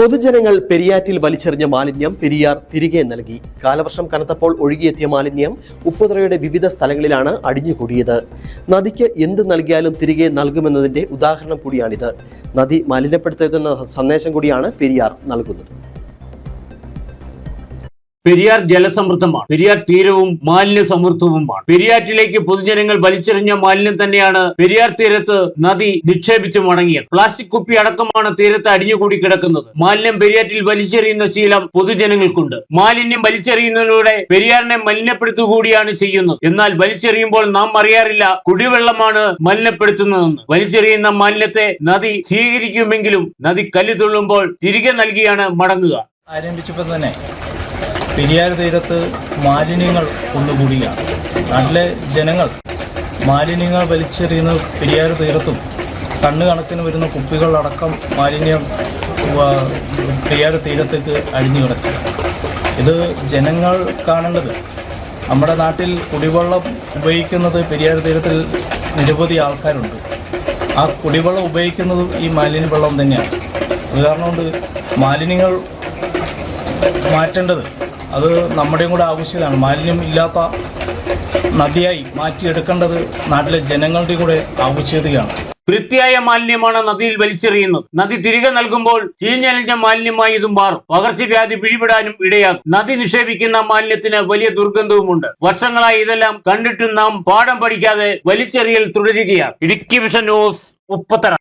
പൊതുജനങ്ങൾ പെരിയാറ്റിൽ വലിച്ചെറിഞ്ഞ മാലിന്യം പെരിയാർ തിരികെ നൽകി. കാലവർഷം കനത്തപ്പോൾ ഒഴുകിയെത്തിയ മാലിന്യം ഉപ്പുതറയുടെ വിവിധ സ്ഥലങ്ങളിലാണ് അടിഞ്ഞുകൂടിയത്. നദിക്ക് എന്ത് നൽകിയാലും തിരികെ നൽകുമെന്നതിന്റെ ഉദാഹരണം കൂടിയാണിത്. നദി മലിനപ്പെടുത്തരുതെന്ന സന്ദേശം കൂടിയാണ് പെരിയാർ നൽകുന്നത്. പെരിയാർ ജലസമൃദ്ധമാണ്. പെരിയാർ തീരവും മാലിന്യ സമൃദ്ധവുമാണ്. പെരിയാറ്റിലേക്ക് പൊതുജനങ്ങൾ വലിച്ചെറിഞ്ഞ മാലിന്യം തന്നെയാണ് പെരിയാർ തീരത്ത് നദി നിക്ഷേപിച്ച് മടങ്ങിയത്. പ്ലാസ്റ്റിക് കുപ്പി അടക്കമാണ് തീരത്ത് അടിഞ്ഞുകൂടി കിടക്കുന്നത്. മാലിന്യം പെരിയാറ്റിൽ വലിച്ചെറിയുന്ന ശീലം പൊതുജനങ്ങൾക്കുണ്ട്. മാലിന്യം വലിച്ചെറിയുന്നതിലൂടെ പെരിയാറിനെ മലിനപ്പെടുത്തുകൂടിയാണ് ചെയ്യുന്നത്. എന്നാൽ വലിച്ചെറിയുമ്പോൾ നാം അറിയാറില്ല കുടിവെള്ളമാണ് മലിനപ്പെടുത്തുന്നതെന്ന്. വലിച്ചെറിയുന്ന മാലിന്യത്തെ നദി സ്വീകരിക്കുമെങ്കിലും നദി കല്ല് തുള്ളുമ്പോൾ തിരികെ നൽകിയാണ് മടങ്ങുക. ആരംഭിച്ചപ്പോൾ തന്നെ പെരിയാർ തീരത്ത് മാലിന്യങ്ങൾ ഒന്നുകൂടിയാണ് നാട്ടിലെ ജനങ്ങൾ മാലിന്യങ്ങൾ വലിച്ചെറിയുന്ന പെരിയാർ തീരത്തും കണ്ണ് കണക്കിന് വരുന്ന കുപ്പികളടക്കം മാലിന്യം പെരിയാർ തീരത്തേക്ക് അഴിഞ്ഞു കിടക്കുക ഇത് ജനങ്ങൾ കാണേണ്ടത് നമ്മുടെ നാട്ടിൽ കുടിവെള്ളം ഉപയോഗിക്കുന്നത് പെരിയാർ തീരത്തിൽ നിരവധി ആൾക്കാരുണ്ട്. ആ കുടിവെള്ളം ഉപയോഗിക്കുന്നതും ഈ മാലിന്യ വെള്ളം തന്നെയാണ്. അത് കാരണം കൊണ്ട് മാലിന്യങ്ങൾ മാറ്റേണ്ടത് അത് നമ്മുടെയും കൂടെ ആവശ്യമാണ് മാലിന്യം ഇല്ലാത്ത നദിയായി മാറ്റിയെടുക്കേണ്ടത് നാട്ടിലെ ജനങ്ങളുടെ കൂടെ ആവശ്യതയാണ് വൃത്തിയായ മാലിന്യമാണ് നദിയിൽ വലിച്ചെറിയുന്നത്. നദി തിരികെ നൽകുമ്പോൾ ചീഞ്ഞലിഞ്ഞ മാലിന്യമായി ഇതും മാറും. പകർച്ചവ്യാധി പിടിപെടാനും ഇടയാകും നദി നിക്ഷേപിക്കുന്ന മാലിന്യത്തിന് വലിയ ദുർഗന്ധവുമുണ്ട്. വർഷങ്ങളായി ഇതെല്ലാം കണ്ടിട്ടും നാം പാഠം പഠിക്കാതെ വലിച്ചെറിയൽ തുടരുകയാണ്. Idukki vision news Upputhara.